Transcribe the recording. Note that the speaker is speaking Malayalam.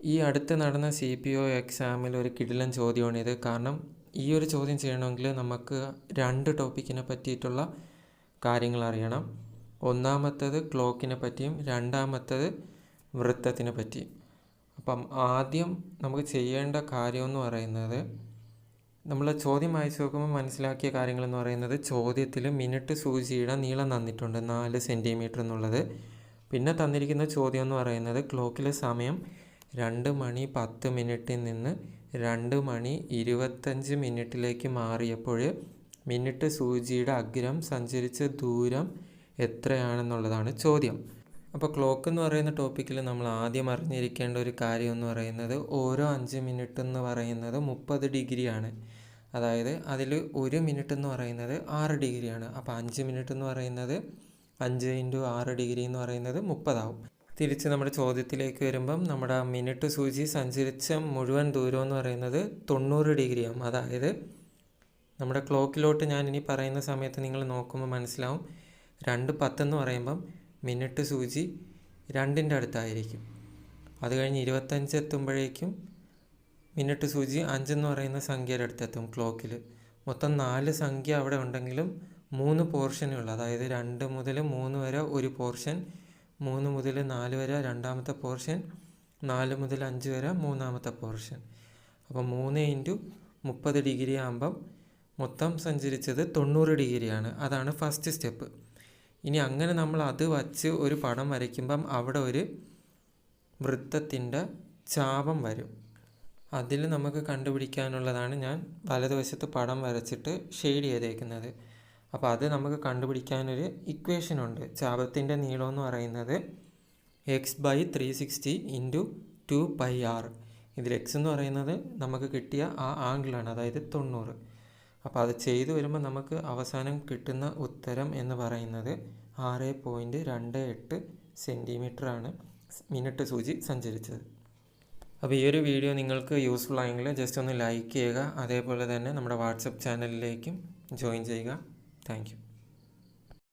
ഈ അടുത്ത് നടന്ന സി പി ഒ എക്സാമിൽ ഒരു കിടിലൻ ചോദ്യമാണിത് കാരണം ഈ ഒരു ചോദ്യം ചെയ്യണമെങ്കിൽ നമുക്ക് രണ്ട് ടോപ്പിക്കിനെ പറ്റിയിട്ടുള്ള കാര്യങ്ങൾ അറിയണം. ഒന്നാമത്തത് ക്ലോക്കിനെ പറ്റിയും രണ്ടാമത്തത് വൃത്തത്തിനെ പറ്റിയും. അപ്പം ആദ്യം നമുക്ക് ചെയ്യേണ്ട കാര്യമെന്ന് പറയുന്നത് നമ്മൾ ചോദ്യം വായിച്ചു നോക്കുമ്പോൾ മനസ്സിലാക്കിയ കാര്യങ്ങളെന്ന് പറയുന്നത് ചോദ്യത്തിൽ മിനിറ്റ് സൂചിയുടെ നീളം തന്നിട്ടുണ്ട് നാല് സെന്റിമീറ്റർ എന്നുള്ളത്. പിന്നെ തന്നിരിക്കുന്ന ചോദ്യം എന്ന് പറയുന്നത് ക്ലോക്കിലെ സമയം രണ്ട് മണി പത്ത് മിനിറ്റിൽ നിന്ന് രണ്ട് മണി ഇരുപത്തഞ്ച് മിനിറ്റിലേക്ക് മാറിയപ്പോൾ മിനിറ്റ് സൂചിയുടെ അഗ്രം സഞ്ചരിച്ച ദൂരം എത്രയാണെന്നുള്ളതാണ് ചോദ്യം. അപ്പോൾ ക്ലോക്ക് എന്ന് പറയുന്ന ടോപ്പിക്കിൽ നമ്മൾ ആദ്യം അറിഞ്ഞിരിക്കേണ്ട ഒരു കാര്യം എന്ന് പറയുന്നത് ഓരോ അഞ്ച് മിനിറ്റ് എന്ന് പറയുന്നത് മുപ്പത് ഡിഗ്രിയാണ്. അതായത് അതിൽ ഒരു മിനിറ്റ് എന്ന് പറയുന്നത് ആറ് ഡിഗ്രിയാണ്. അപ്പോൾ അഞ്ച് മിനിറ്റ് എന്ന് പറയുന്നത് അഞ്ച് ഇന്റു ആറ് ഡിഗ്രി എന്ന് പറയുന്നത് മുപ്പതാവും. തിരിച്ച് നമ്മുടെ ചോദ്യത്തിലേക്ക് വരുമ്പം നമ്മുടെ മിനിറ്റ് സൂചി സഞ്ചരിച്ച മുഴുവൻ ദൂരം എന്ന് പറയുന്നത് തൊണ്ണൂറ് ഡിഗ്രിയാണ് അതായത് നമ്മുടെ ക്ലോക്കിലോട്ട് ഞാൻ ഇനി പറയുന്ന സമയത്ത് നിങ്ങൾ നോക്കുമ്പോൾ മനസ്സിലാവും. രണ്ട് പത്തെന്ന് പറയുമ്പം മിനിറ്റ് സൂചി രണ്ടിന്റെ അടുത്തായിരിക്കും. അത് കഴിഞ്ഞ് ഇരുപത്തഞ്ച് എത്തുമ്പോഴേക്കും മിനിറ്റ് സൂചി അഞ്ചെന്ന് പറയുന്ന സംഖ്യയുടെ അടുത്തെത്തും ക്ലോക്കിൽ. മൊത്തം നാല് സംഖ്യ അവിടെ ഉണ്ടെങ്കിലും മൂന്ന് പോർഷനേ അതായത് രണ്ട് മുതൽ മൂന്ന് വരെ ഒരു പോർഷൻ മൂന്ന് മുതൽ നാല് വരെ രണ്ടാമത്തെ പോർഷൻ നാല് മുതൽ അഞ്ച് വരെ മൂന്നാമത്തെ പോർഷൻ അപ്പോൾ മൂന്ന് ഇന്റു മുപ്പത് ഡിഗ്രി ആകുമ്പം മൊത്തം സഞ്ചരിച്ചത് തൊണ്ണൂറ് ഡിഗ്രിയാണ് അതാണ് ഫസ്റ്റ് സ്റ്റെപ്പ് ഇനി അങ്ങനെ നമ്മൾ അത് വച്ച് ഒരു പടം വരയ്ക്കുമ്പം അവിടെ ഒരു വൃത്തത്തിന്റെ ചാപം വരും. അതിൽ നമുക്ക് കണ്ടുപിടിക്കാനുള്ളതാണ് ഞാൻ വലതുവശത്ത് പടം വരച്ചിട്ട് ഷെയ്ഡ് ചെയ്തേക്കുന്നത്. അപ്പോൾ അത് നമുക്ക് കണ്ടുപിടിക്കാനൊരു ഇക്വേഷൻ ഉണ്ട്. ചാപത്തിന്റെ നീളം എന്ന് പറയുന്നത് x by three sixty into two pi r ഇതിൽ എക്സ് എന്ന് പറയുന്നത് നമുക്ക് കിട്ടിയ ആ ആംഗിളാണ് അതായത് തൊണ്ണൂറ്. അപ്പോൾ അത് ചെയ്തു വരുമ്പോൾ നമുക്ക് അവസാനം കിട്ടുന്ന ഉത്തരം എന്ന് പറയുന്നത് ആറ് പോയിന്റ് രണ്ട് എട്ട് സെന്റിമീറ്ററാണ് മിനിറ്റ് സൂചി സഞ്ചരിച്ചത്. അപ്പോൾ ഈ ഒരു വീഡിയോ നിങ്ങൾക്ക് യൂസ്ഫുൾ ആയെങ്കിൽ ജസ്റ്റ് ഒന്ന് ലൈക്ക് ചെയ്യുക. അതേപോലെ തന്നെ നമ്മുടെ വാട്സപ്പ് ചാനലിലേക്കും ജോയിൻ ചെയ്യുക. Thank you.